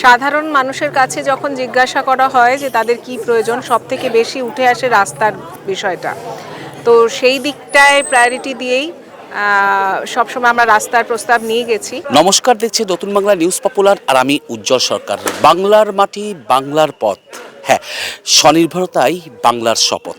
সাধারণ মানুষের কাছে যখন জিজ্ঞাসা করা হয় যে তাদের কি প্রয়োজন সব থেকে বেশি উঠে আসে রাস্তার বিষয়টা। তো সেই দিকটায় প্রায়োরিটি দিয়েই সবসময় আমরা রাস্তার প্রস্তাব নিয়ে গেছি। নমস্কার, দেখছি নতুন বাংলা নিউজ পপুলার আর আমি উজ্জ্বল সরকার। বাংলার মাটি বাংলার পথ। হ্যাঁ স্বনির্ভরতাই বাংলার শপথ।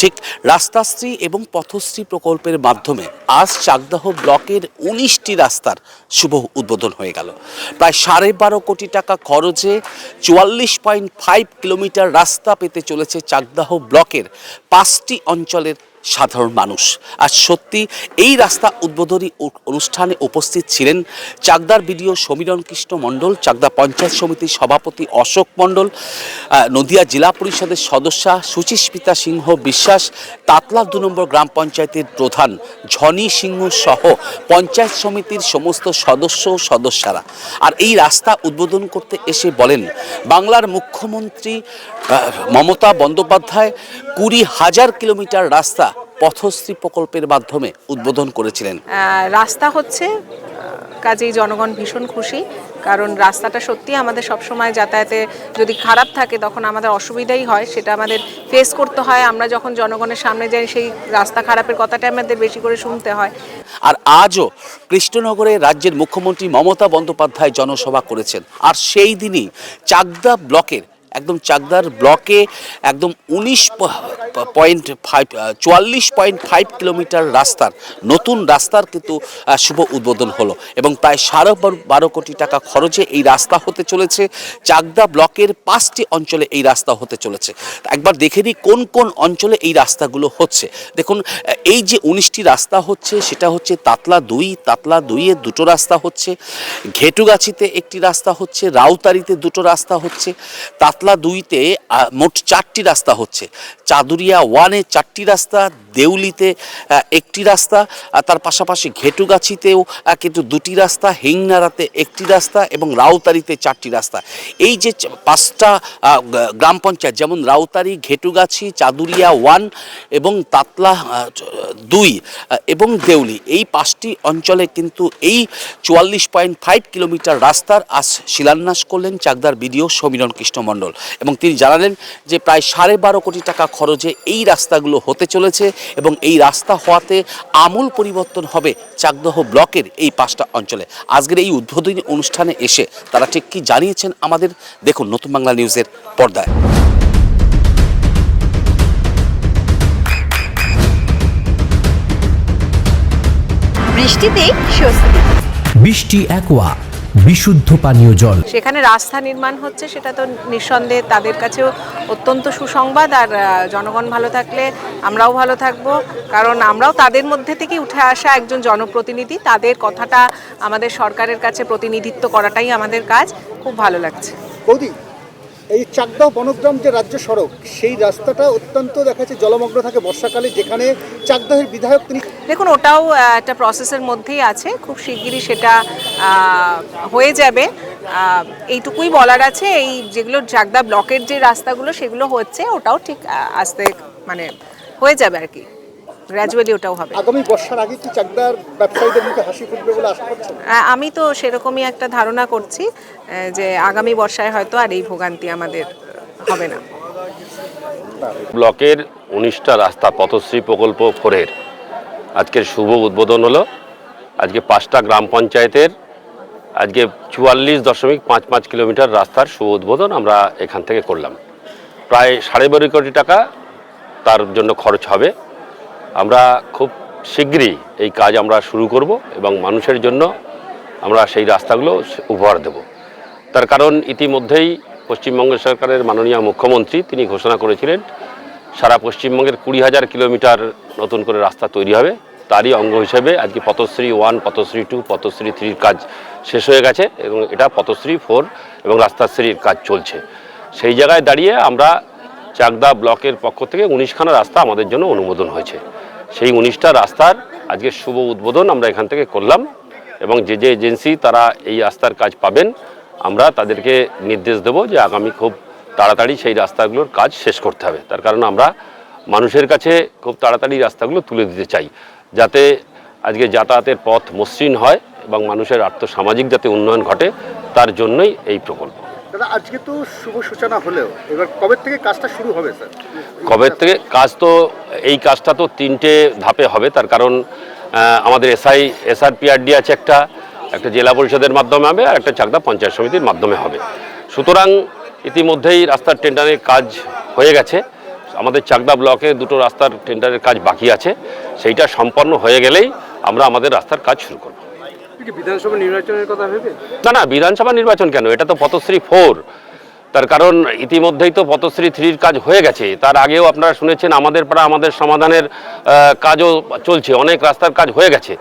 ঠিক রাস্তাশ্রী এবং পথশ্রী প্রকল্পের মাধ্যমে আজ চাকদাহ ব্লকের উনিশটি রাস্তার শুভ উদ্বোধন হয়ে গেল। প্রায় সাড়ে বারো কোটি টাকা খরচে চুয়াল্লিশ পয়েন্ট ফাইভ কিলোমিটার রাস্তা পেতে চলেছে চাকদাহ ব্লকের পাঁচটি অঞ্চলের সাধারণ মানুষ। আর সত্যি এই রাস্তা উদ্বোধনী অনুষ্ঠানে উপস্থিত ছিলেন চাকদার বিডিও সমীরণ কৃষ্ণ মণ্ডল, চাকদা পঞ্চায়েত সমিতির সভাপতি অশোক মণ্ডল নদিয়া জেলা পরিষদের সদস্যা সুচিস্মিতা সিংহ বিশ্বাস, তাতলা দু নম্বর গ্রাম পঞ্চায়েতের প্রধান ঝনি সিংহ সহ পঞ্চায়েত সমিতির সমস্ত সদস্য ও সদস্যরা। আর এই রাস্তা উদ্বোধন করতে এসে বলেন, বাংলার মুখ্যমন্ত্রী মমতা বন্দ্যোপাধ্যায় কুড়ি হাজার কিলোমিটার রাস্তা পথশ্রী প্রকল্পের মাধ্যমে উদ্বোধন করেছিলেন। রাস্তা হচ্ছে কাজেই জনগণ ভীষণ খুশি কারণ রাস্তাটা সত্যি আমাদের সবসময় যাতায়াতে যদি খারাপ থাকে তখন আমাদের অসুবিধাই হয় সেটা আমাদের ফেস করতে হয়। আমরা যখন জনগণের সামনে যাই সেই রাস্তা খারাপের কথাটা আমাদের বেশি করে শুনতে হয়। আর আজও কৃষ্ণনগরে রাজ্যের মুখ্যমন্ত্রী মমতা বন্দ্যোপাধ্যায় জনসভা করেছেন। আর সেই দিনই চাকদা ব্লকের একদম চাকদার ব্লকে একদম উনিশ পয়েন্ট ফাইভ চুয়াল্লিশ পয়েন্ট ফাইভ কিলোমিটার রাস্তার নতুন রাস্তার কিন্তু শুভ উদ্বোধন হলো এবং প্রায় সাড়ে বারো- কোটি টাকা খরচে এই রাস্তা হতে চলেছে। চাকদা ব্লকের পাঁচটি অঞ্চলে এই রাস্তা হতে চলেছে। একবার দেখে নিই কোন কোন অঞ্চলে এই রাস্তাগুলো হচ্ছে। দেখুন এই যে উনিশটি রাস্তা হচ্ছে, সেটা হচ্ছে তাতলা দুই, তাতলা দুইয়ে দুটো রাস্তা হচ্ছে। ঘেটুগাছিতে একটি রাস্তা হচ্ছে, রাউতারিতে দুটো রাস্তা হচ্ছে। তাতলা দুইতে মোট চারটি রাস্তা হচ্ছে। চাদুরিয়া ওয়ানে চারটি রাস্তা, দেউলিতে একটি রাস্তা তার পাশাপাশি ঘেটুগাছিতেও কিন্তু দুটি রাস্তা, হিংনারাতে একটি রাস্তা এবং রাউতারিতে চারটি রাস্তা। এই যে পাঁচটা গ্রাম পঞ্চায়েত, যেমন রাউতারি, ঘেটুগাছি, চাদুরিয়া ওয়ান এবং তাতলা দুই এবং দেউলি, এই পাঁচটি অঞ্চলে কিন্তু এই চুয়াল্লিশ পয়েন্ট ফাইভ কিলোমিটার রাস্তার আজ শিলান্যাস করলেন চাকদার বিডিও সমীরণ কৃষ্ণ মণ্ডল। এবং তিনি জানালেন যে প্রায় সাড়ে বারো কোটি টাকা খরচে এই রাস্তাগুলো হতে চলেছে এবং এই রাস্তা হওয়াতে আমূল পরিবর্তন হবে চাকদহ ব্লকের এই পাঁচটা অঞ্চলে। আজকের এই উদ্বোধনী অনুষ্ঠানে এসে তারা ঠিক কি জানিয়েছেন আমাদের দেখুন নতুন বাংলা নিউজের পর্দায়। বৃষ্টিতে স্বস্তি। বৃষ্টি অ্যাকোয়া বিশুদ্ধ পানীয় জল। সেখানে রাস্তা নির্মাণ হচ্ছে সেটা তো নিঃসন্দেহে তাদের কাছেও অত্যন্ত সুসংবাদ। আর জনগণ ভালো থাকলে আমরাও ভালো থাকব। কারণ আমরাও তাদের মধ্যে থেকে উঠে আসা একজন জনপ্রতিনিধি। তাদের কথাটা আমাদের সরকারের কাছে প্রতিনিধিত্ব করাটাই আমাদের কাজ। খুব ভালো লাগছে। বৌদি এই চাকদাও বনগ্রাম যে রাজ্য সড়ক সেই রাস্তাটা অত্যন্ত দেখা যাচ্ছে জলমগ্ন থাকে বর্ষাকালে যেখানে চাকদাহের বিধায়ক তিনি দেখুন ওটাও একটা প্রসেসের মধ্যেই আছে। খুব শিগগিরই সেটা হয়ে যাবে। এইটুকুই বলার আছে। এই যেগুলো জাগদা ব্লকের যে রাস্তাগুলো সেগুলো হচ্ছে ওটাও ঠিক আস্তে মানে হয়ে যাবে আর কি। গ্র্যাজুয়ালি ওটাও হবে। আগামী বর্ষার আগে কি চাকদার ব্যবসায়ীদের মুখে হাসি ফুটবে বলে আশা করছেন? আমি তো সেরকমই একটা ধারণা করছি যে আগামী বর্ষায় হয়তো আর এই ভোগান্তি আমাদের হবে না। ব্লকের উনিশটা রাস্তা পথশ্রী প্রকল্প ফোরের আজকের শুভ উদ্বোধন হলো। আজকে পাঁচটা গ্রাম পঞ্চায়েতের আজকে চুয়াল্লিশ দশমিক পাঁচ পাঁচ কিলোমিটার রাস্তার শুভ উদ্বোধন আমরা এখান থেকে করলাম। প্রায় সাড়ে বারো কোটি টাকা তার জন্য খরচ হবে। আমরা খুব শীঘ্রই এই কাজ আমরা শুরু করব এবং মানুষের জন্য আমরা সেই রাস্তাগুলো উপহার দেব। তার কারণ ইতিমধ্যেই পশ্চিমবঙ্গ সরকারের মাননীয় মুখ্যমন্ত্রী তিনি ঘোষণা করেছিলেন, সারা পশ্চিমবঙ্গের কুড়ি হাজার কিলোমিটার নতুন করে রাস্তা তৈরি হবে। তারই অঙ্গ হিসেবে আজকে পথশ্রী ওয়ান, পথশ্রী টু, পথশ্রী থ্রির কাজ শেষ হয়ে গেছে এবং এটা পথশ্রী ফোর এবং রাস্তাশ্রীর কাজ চলছে। সেই জায়গায় দাঁড়িয়ে আমরা চাকদা ব্লকের পক্ষ থেকে উনিশখানা রাস্তা আমাদের জন্য অনুমোদন হয়েছে। সেই উনিশটা রাস্তার আজকে শুভ উদ্বোধন আমরা এখান থেকে করলাম এবং যে যে এজেন্সি তারা এই রাস্তার কাজ পাবেন, আমরা তাদেরকে নির্দেশ দেব যে আগামী খুব তাড়াতাড়ি সেই রাস্তাগুলোর কাজ শেষ করতে হবে। তার কারণ আমরা মানুষের কাছে খুব তাড়াতাড়ি রাস্তাগুলো তুলে দিতে চাই। যাতে আজকে যাতায়াতের পথ মসৃণ হয় এবং মানুষের আর্থসামাজিক যাতে উন্নয়ন ঘটে তার জন্যই এই প্রকল্প। দাদা আজকে তো শুভ সূচনা হলেও এবার কবে থেকে কাজটা শুরু হবে স্যার? কবে থেকে কাজ তো এই কাজটা তো তিনটে ধাপে হবে তার কারণ আমাদের এসআই এসআরপিআরডি আছে একটা একটা জেলা পরিষদের মাধ্যমে হবে আর একটা চাকদা পঞ্চায়েত সমিতির মাধ্যমে হবে। সুতরাং ইতিমধ্যেই রাস্তার টেন্ডারের কাজ হয়ে গেছে। আমাদের চাকদা ব্লকে দুটো রাস্তার টেন্ডারের কাজ বাকি আছে সেইটা সম্পন্ন হয়ে গেলেই আমরা আমাদের রাস্তার কাজ শুরু করব। বিধানসভা নির্বাচনের কথা ভেবে? না না বিধানসভা নির্বাচন কেন? এটা তো পথশ্রী ফোর। তার কারণ ইতিমধ্যেই তো পথশ্রী থ্রির কাজ হয়ে গেছে। তার আগেও আপনারা শুনেছেন আমাদের পাড়া আমাদের সমাধানের কাজও চলছে অনেক রাস্তার কাজ হয়ে গেছে।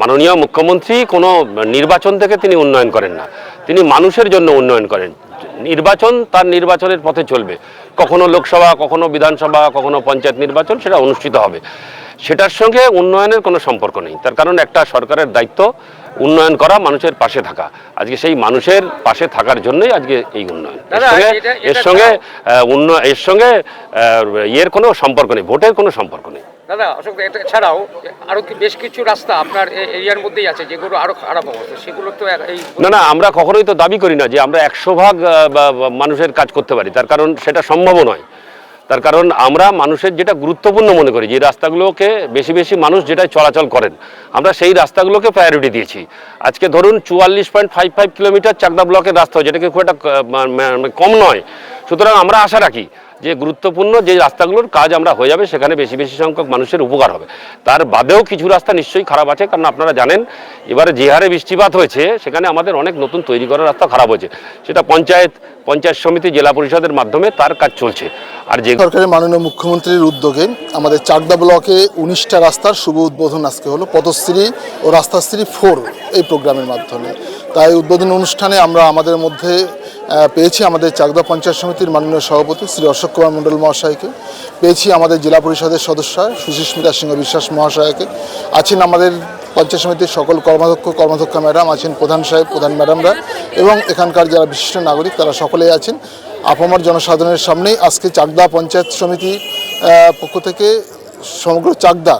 মাননীয় মুখ্যমন্ত্রী কোনো নির্বাচন থেকে তিনি উন্নয়ন করেন না। তিনি মানুষের জন্য উন্নয়ন করেন। নির্বাচন তার নির্বাচনের পথে চলবে। কখনো লোকসভা কখনো বিধানসভা কখনো পঞ্চায়েত নির্বাচন সেটা অনুষ্ঠিত হবে। সেটার সঙ্গে উন্নয়নের কোনো সম্পর্ক নেই। তার কারণ একটা সরকারের দায়িত্ব উন্নয়ন করা মানুষের পাশে থাকা। আজকে সেই মানুষের পাশে থাকার জন্যই আজকে এই উন্নয়ন। এর সঙ্গে এর সঙ্গে এর সঙ্গে ইয়ের কোনো সম্পর্ক নেই ভোটের কোনো সম্পর্ক নেই। দাদা, অশোক, এটা ছাড়াও আরও বেশ কিছু রাস্তা আপনার এরিয়ার মধ্যেই আছে যেগুলো আরও খারাপ অবস্থা, সেগুলো তো এই না না, আমরা কখনোই তো দাবি করি না যে আমরা একশো ভাগ মানুষের কাজ করতে পারি। তার কারণ সেটা সম্ভব নয়। তার কারণ আমরা মানুষের যেটা গুরুত্বপূর্ণ মনে করি যে রাস্তাগুলোকে বেশি বেশি মানুষ যেটাই চলাচল করেন আমরা সেই রাস্তাগুলোকে প্রায়োরিটি দিয়েছি। আজকে ধরুন চুয়াল্লিশ point five five kilometre Chakdah ব্লকের রাস্তা যেটাকে খুব একটা আহ, মা- মা- কম নয়। সুতরাং আমরা আশা রাখি যে গুরুত্বপূর্ণ যে রাস্তাগুলোর কাজ আমরা হয়ে যাবে সেখানে বেশি বেশি সংখ্যক মানুষের উপকার হবে। তার বাদেও কিছু রাস্তা নিশ্চয়ই খারাপ আছে কারণ আপনারা জানেন এবারে যে হারে বৃষ্টিপাত হয়েছে সেখানে আমাদের অনেক নতুন তৈরি করা রাস্তা খারাপ হয়েছে। সেটা পঞ্চায়েত পঞ্চায়েত সমিতি জেলা পরিষদের মাধ্যমে তার কাজ চলছে। আর যে সরকারের মাননীয় মুখ্যমন্ত্রীর উদ্যোগে আমাদের চাকদা ব্লকে উনিশটা রাস্তার শুভ উদ্বোধন আজকে হলো, পথশ্রী ও রাস্তাশ্রী ফোর এই প্রোগ্রামের মাধ্যমে। তাই উদ্বোধন অনুষ্ঠানে আমরা আমাদের মধ্যে পেয়েছি আমাদের চাকদা পঞ্চায়েত সমিতির মাননীয় সভাপতি শ্রী অশোক কুমার মণ্ডল মহাশয়কে, পেয়েছি আমাদের জেলা পরিষদের সদস্য সুশীস্মিতা সিংহ বিশ্বাস মহাশয়কে, আছেন আমাদের পঞ্চায়েত সমিতির সকল কর্মাধ্যক্ষ কর্মাধ্যক্ষ ম্যাডাম আছেন প্রধান সাহেব, প্রধান ম্যাডামরা এবং এখানকার যারা বিশিষ্ট নাগরিক তারা সকলেই আছেন। আপামর জনসাধারণের সামনেই আজকে চাকদা পঞ্চায়েত সমিতি পক্ষ থেকে সমগ্র চাকদা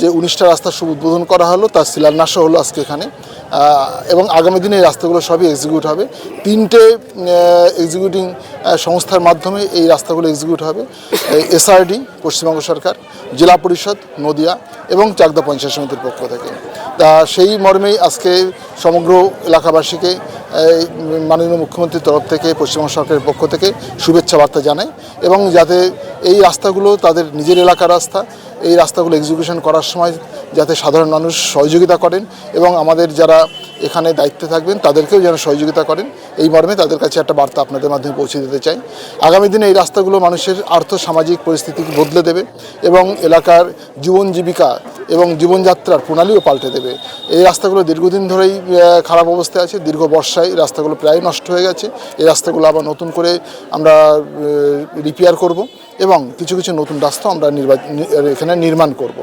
যে উনিশটা রাস্তা শুভ উদ্বোধন করা হলো, তার শিলান্যাসও হলো আজকে এখানে। এবং আগামী দিনে এই রাস্তাগুলো সবই এক্সিকিউট হবে। তিনটে এক্সিকিউটিং সংস্থার মাধ্যমে এই রাস্তাগুলো এক্সিকিউট হবে। এসআরডি পশ্চিমবঙ্গ সরকার, জেলা পরিষদ, নদিয়া এবং চাকদা পঞ্চায়েত সমিতির পক্ষ থেকে। তা সেই মর্মেই আজকে সমগ্র এলাকাবাসীকে মাননীয় মুখ্যমন্ত্রীর তরফ থেকে, পশ্চিমবঙ্গ সরকারের পক্ষ থেকে শুভেচ্ছা বার্তা জানাই এবং যাতে এই রাস্তাগুলো তাদের নিজের এলাকার রাস্তা, এই রাস্তাগুলো এক্সিকিউশন করার সময় যাতে সাধারণ মানুষ সহযোগিতা করেন এবং আমাদের যারা এখানে দায়িত্বে থাকবেন তাদেরকেও যেন সহযোগিতা করেন, এই মর্মে তাদের কাছে একটা বার্তা আপনাদের মাধ্যমে পৌঁছে দিতে চাই। আগামী দিনে এই রাস্তাগুলো মানুষের আর্থ সামাজিক পরিস্থিতিকে বদলে দেবে এবং এলাকার জীবন জীবিকা এবং জীবনযাত্রার প্রণালীও পাল্টে দেবে। এই রাস্তাগুলো দীর্ঘদিন ধরেই খারাপ অবস্থায় আছে। দীর্ঘ বর্ষায় রাস্তাগুলো প্রায় নষ্ট হয়ে গেছে। এই রাস্তাগুলো আবার নতুন করে আমরা রিপেয়ার করব এবং কিছু কিছু নতুন রাস্তা আমরা এখানে নির্মাণ করব।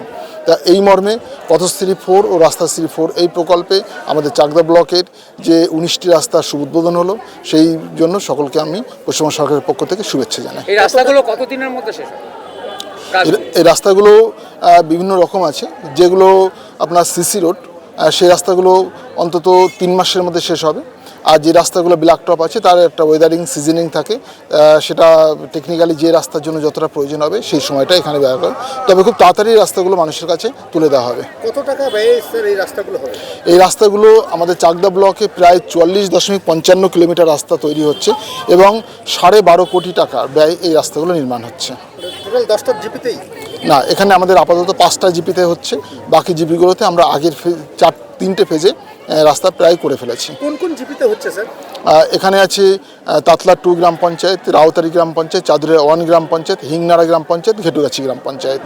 তা এই মর্মে পথশ্রী ফোর ও রাস্তাশ্রী ফোর এই প্রকল্পে আমাদের চাকদা ব্লকের যে উনিশটি রাস্তার শুভ উদ্বোধন হলো, সেই জন্য সকলকে আমি পশ্চিমবঙ্গ সরকারের পক্ষ থেকে শুভেচ্ছা জানাই। এই রাস্তাগুলো কতদিনের মধ্যে শেষ হবে? এই রাস্তাগুলো বিভিন্ন রকম আছে। যেগুলো আপনার সিসি রোড সেই রাস্তাগুলো অন্তত তিন মাসের মধ্যে শেষ হবে। আর যে রাস্তাগুলো ব্ল্যাক টপ আছে তার একটা ওয়েদারিং সিজনিং থাকে। সেটা টেকনিক্যালি যে রাস্তার জন্য যতটা প্রয়োজন হবে সেই সময়টা এখানে ব্যয় করে। তবে খুব তাড়াতাড়ি রাস্তাগুলো মানুষের কাছে তুলে দেওয়া হবে। কত টাকা ব্যয়ে স্যার এই রাস্তাগুলো হবে? এই রাস্তাগুলো আমাদের চাকদা ব্লকে প্রায় চুয়াল্লিশ দশমিক পঞ্চান্ন কিলোমিটার রাস্তা তৈরি হচ্ছে এবং সাড়ে বারো কোটি টাকার ব্যয় এই রাস্তাগুলো নির্মাণ হচ্ছে। টোটাল দশটা জিপিতেই? না এখানে আমাদের আপাতত পাঁচটা জিপিতে হচ্ছে। বাকি জিপিগুলোতে আমরা আগের চার তিনটে ফেজে রাস্তা প্রায় করে ফেলেছি। কোন কোন জিপিতে হচ্ছে স্যার? এখানে আছে তাতলা টু গ্রাম পঞ্চায়েত রাউতারি গ্রাম পঞ্চায়েত চাদুরিয়া ওয়ান গ্রাম পঞ্চায়েত হিংনাড়া গ্রাম পঞ্চায়েত ঘেটুগাছি গ্রাম পঞ্চায়েত।